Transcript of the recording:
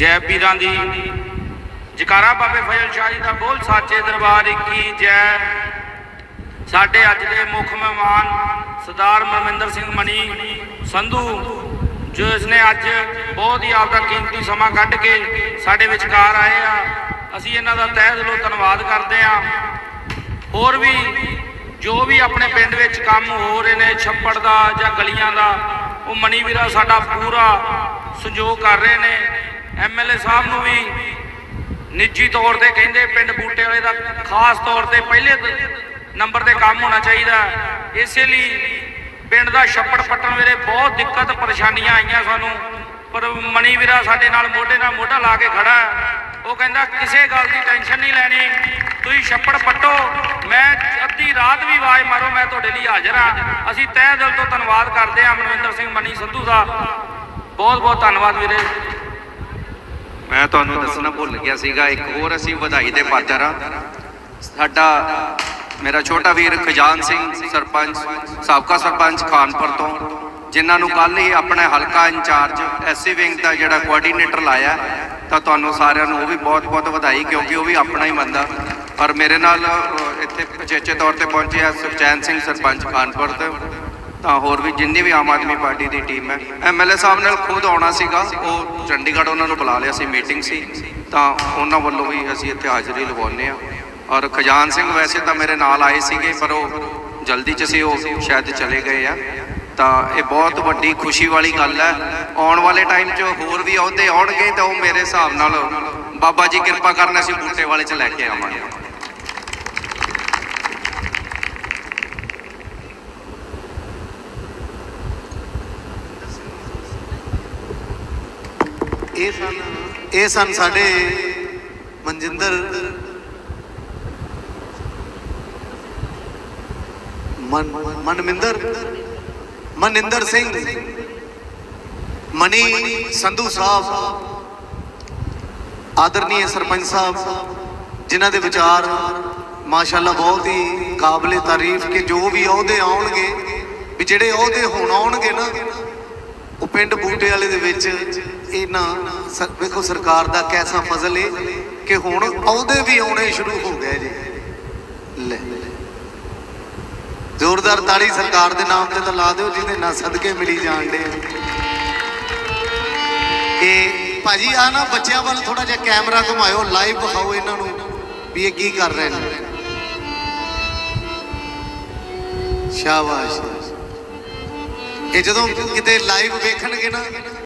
ਜੈ ਪੀਰਾਂ ਦੀ। ਜਕਾਰਾ ਬਾਬੇ ਫਜ਼ਲ ਸ਼ਾਹ ਜੀ ਦਾ ਬੋਲ ਸਾਚੇ ਦਰਬਾਰ ਕੀ ਜੈ। ਸਾਡੇ ਅੱਜ ਦੇ ਮੁੱਖ ਮਹਿਮਾਨ ਸਰਦਾਰ ਮਨਵਿੰਦਰ ਸਿੰਘ ਮਣੀ ਸੰਧੂ, ਜੋ ਇਸਨੇ ਅੱਜ ਬਹੁਤ ਹੀ ਆਪਦਾ ਕੀਮਤੀ ਸਮਾਂ ਕੱਢ ਕੇ ਸਾਡੇ ਵਿਚਕਾਰ ਆਏ ਆ। ਅਸੀਂ ਇਹਨਾਂ ਦਾ ਤਹਿ ਦਿਲੋਂ ਧੰਨਵਾਦ ਕਰਦੇ ਆ। ਹੋਰ ਵੀ ਜੋ ਵੀ ਆਪਣੇ ਪਿੰਡ ਵਿੱਚ ਕੰਮ ਹੋ ਰਹੇ ਨੇ, ਛੱਪੜ ਦਾ ਜਾਂ ਗਲੀਆਂ ਦਾ ਉਹ ਮਣੀ ਵੀਰਾ ਸਾਡਾ ਪੂਰਾ ਸੰਯੋਗ ਕਰ ਰਹੇ ਨੇ। ਐਮਐਲਏ ਸਾਹਿਬ ਨੂੰ ਵੀ ਨਿੱਜੀ ਤੌਰ ਤੇ ਕਹਿੰਦੇ ਪਿੰਡ ਬੂਟੇ ਵਾਲੇ ਦਾ ਖਾਸ ਤੌਰ ਤੇ ਪਹਿਲੇ ਨੰਬਰ ਤੇ ਕੰਮ ਹੋਣਾ ਚਾਹੀਦਾ। ਇਸੇ ਲਈ ਪਿੰਡ ਦਾ ਛੱਪੜ ਪੱਟਣ ਵੇਲੇ ਬਹੁਤ ਦਿੱਕਤ ਪਰੇਸ਼ਾਨੀਆਂ ਆਈਆਂ ਸਾਨੂੰ। ਪਰ ਮਣੀ ਵੀਰਾ ਸਾਡੇ ਨਾਲ ਮੋਢੇ ਨਾਲ ਮੋਢਾ ਲਾ ਕੇ ਖੜਾ ਉਹ ਕਹਿੰਦਾ, ਕਿਸੇ ਗੱਲ ਦੀ ਟੈਨਸ਼ਨ ਨਹੀਂ ਲੈਣੀ। ਤੁਸੀਂ ਛੱਪੜ ਪੱਟੋ। ਮੈਂ ਰਾਤ ਵੀ ਆਵਾਜ਼ ਮਾਰੋ, ਮੈਂ ਤੁਹਾਡੇ ਲਈ ਹਾਜ਼ਰ ਹਾਂ। ਅਸੀਂ ਤਹਿ ਦਿਲ ਤੋਂ ਧੰਨਵਾਦ ਕਰਦੇ ਹਾਂ ਮਨਵਿੰਦਰ ਸਿੰਘ ਮਣੀ ਸੰਧੂ ਦਾ ਬਹੁਤ ਬਹੁਤ ਧੰਨਵਾਦ ਵੀਰੇ। ਮੈਂ ਤੁਹਾਨੂੰ ਦੱਸਣਾ ਭੁੱਲ ਗਿਆ ਸੀਗਾ, ਇੱਕ ਹੋਰ ਅਸੀਂ ਵਧਾਈ ਦੇ ਪਾਤਰ ਆ ਸਾਡਾ ਮੇਰਾ ਛੋਟਾ ਵੀਰ ਖਜਾਨ ਸਿੰਘ ਸਰਪੰਚ, ਸਾਬਕਾ ਸਰਪੰਚ ਖਾਨਪੁਰ ਤੋਂ, ਜਿਨ੍ਹਾਂ ਨੂੰ ਕੱਲ ਹੀ ਆਪਣਾ ਹਲਕਾ ਇੰਚਾਰਜ ਐਸਸੀ ਵਿੰਗ ਦਾ ਜਿਹੜਾ ਕੋਆਰਡੀਨੇਟਰ ਲਾਇਆ, ਤਾਂ ਤੁਹਾਨੂੰ ਸਾਰਿਆਂ ਨੂੰ ਉਹ ਵੀ ਬਹੁਤ-ਬਹੁਤ ਵਧਾਈ, ਕਿਉਂਕਿ ਉਹ ਵੀ ਆਪਣਾ ਹੀ ਬੰਦਾ। ਔਰ ਮੇਰੇ ਨਾਲ ਇੱਥੇ ਪਚੇਚੇ ਤੌਰ ਤੇ ਪਹੁੰਚੇ ਆ ਸੁਖਚੈਨ ਸਿੰਘ ਸਰਪੰਚ ਖਾਨਪੁਰ ਤੋਂ। ਤਾਂ ਹੋਰ ਵੀ ਜਿੰਨੀ ਵੀ ਆਮ ਆਦਮੀ ਪਾਰਟੀ ਦੀ ਟੀਮ ਹੈ। ਐਮਐਲਏ ਸਾਹਿਬ ਨਾਲ ਖੁਦ ਆਉਣਾ ਸੀਗਾ। ਉਹ ਚੰਡੀਗੜ੍ਹ ਉਹਨਾਂ ਨੂੰ ਬੁਲਾ ਲਿਆ ਸੀ, ਮੀਟਿੰਗ ਸੀ। ਤਾਂ ਉਹਨਾਂ ਵੱਲੋਂ ਵੀ ਅਸੀਂ ਇੱਥੇ ਹਾਜ਼ਰੀ ਲਗਾਉਂਦੇ ਆ ਔਰ ਖਜਾਨ ਸਿੰਘ ਵੈਸੇ ਤਾਂ ਮੇਰੇ ਨਾਲ ਆਏ ਸੀਗੇ, ਪਰ ਉਹ ਜਲਦੀ ਚ ਸੀ, ਉਹ ਸ਼ਾਇਦ ਚਲੇ ਗਏ ਆ। ਤਾਂ ਇਹ ਬਹੁਤ ਵੱਡੀ ਖੁਸ਼ੀ ਵਾਲੀ ਗੱਲ ਹੈ। ਆਉਣ ਵਾਲੇ ਟਾਈਮ 'ਚ ਹੋਰ ਵੀ ਅਹੁਦੇ ਆਉਣਗੇ ਤਾਂ ਉਹ ਮੇਰੇ ਹਿਸਾਬ ਨਾਲ ਬਾਬਾ ਜੀ ਕਿਰਪਾ ਕਰਨ ਅਸੀਂ ਬੂਟੇ ਵਾਲੇ 'ਚ ਲੈ ਕੇ ਆਵਾਂਗੇ। ਇਹ ਸਨ ਇਹ ਸਨ ਸਾਡੇ ਮਨਜਿੰਦਰ ਮਨ, ਮਨਮਿੰਦਰ, ਮਨਿੰਦਰ ਸਿੰਘ, ਮਨੀ ਸੰਧੂ ਸਾਹਿਬ ਆਦਰਨੀय ਸਰਪੰਚ ਸਾਹਿਬ, ਜਿਨ੍ਹਾਂ ਦੇ ਵਿਚਾਰ ਮਾਸ਼ਾਅੱਲਾ ਬਹੁਤ ਹੀ ਕਾਬਲੇ ਤਾਰੀਫ ਕਿ ਜੋ ਵੀ ਅਹੁਦੇ ਆਉਣਗੇ, ਵੀ ਜਿਹੜੇ ਅਹੁਦੇ ਹੁਣ ਆਉਣਗੇ ਨਾ, ਉਹ ਪਿੰਡ ਬੂਟੇ ਵਾਲੇ ਦੇ ਵਿੱਚ ਇਹਨਾਂ ਸ- ਵੇਖੋ ਸਰਕਾਰ ਦਾ ਕੈਸਾ ਫਜ਼ਲ ਏ ਕਿ ਹੁਣ ਅਹੁਦੇ ਵੀ ਆਉਣੇ ਸ਼ੁਰੂ ਹੋ ਗਏ ਜੀ। ਲੈ। ਜ਼ੋਰਦਾਰ ਤਾੜੀ ਸਰਕਾਰ ਦੇ ਨਾਮ ਤੇ ਤਾਂ ਲਾ ਦਿਓ, ਜਿਹਦੇ ਨਾਲ ਸਦਕੇ ਮਿਲੀ ਜਾਣ ਦੇ ਇਹ ਭਾਜੀ ਆ ਨਾ ਬੱਚਿਆਂ ਵੱਲ ਥੋੜਾ ਜਿਹਾ ਕੈਮਰਾ ਘੁਮਾਇਓ ਲਾਈਵ ਵਿਖਾਓ ਇਹਨਾਂ ਨੂੰ ਵੀ ਇਹ ਕੀ ਕਰ ਰਹੇ ਨੇ। ਸ਼ਾਬਾਸ਼। ਇਹ ਜਦੋਂ ਕਿਤੇ ਲਾਈਵ ਵੇਖਣਗੇ ਨਾ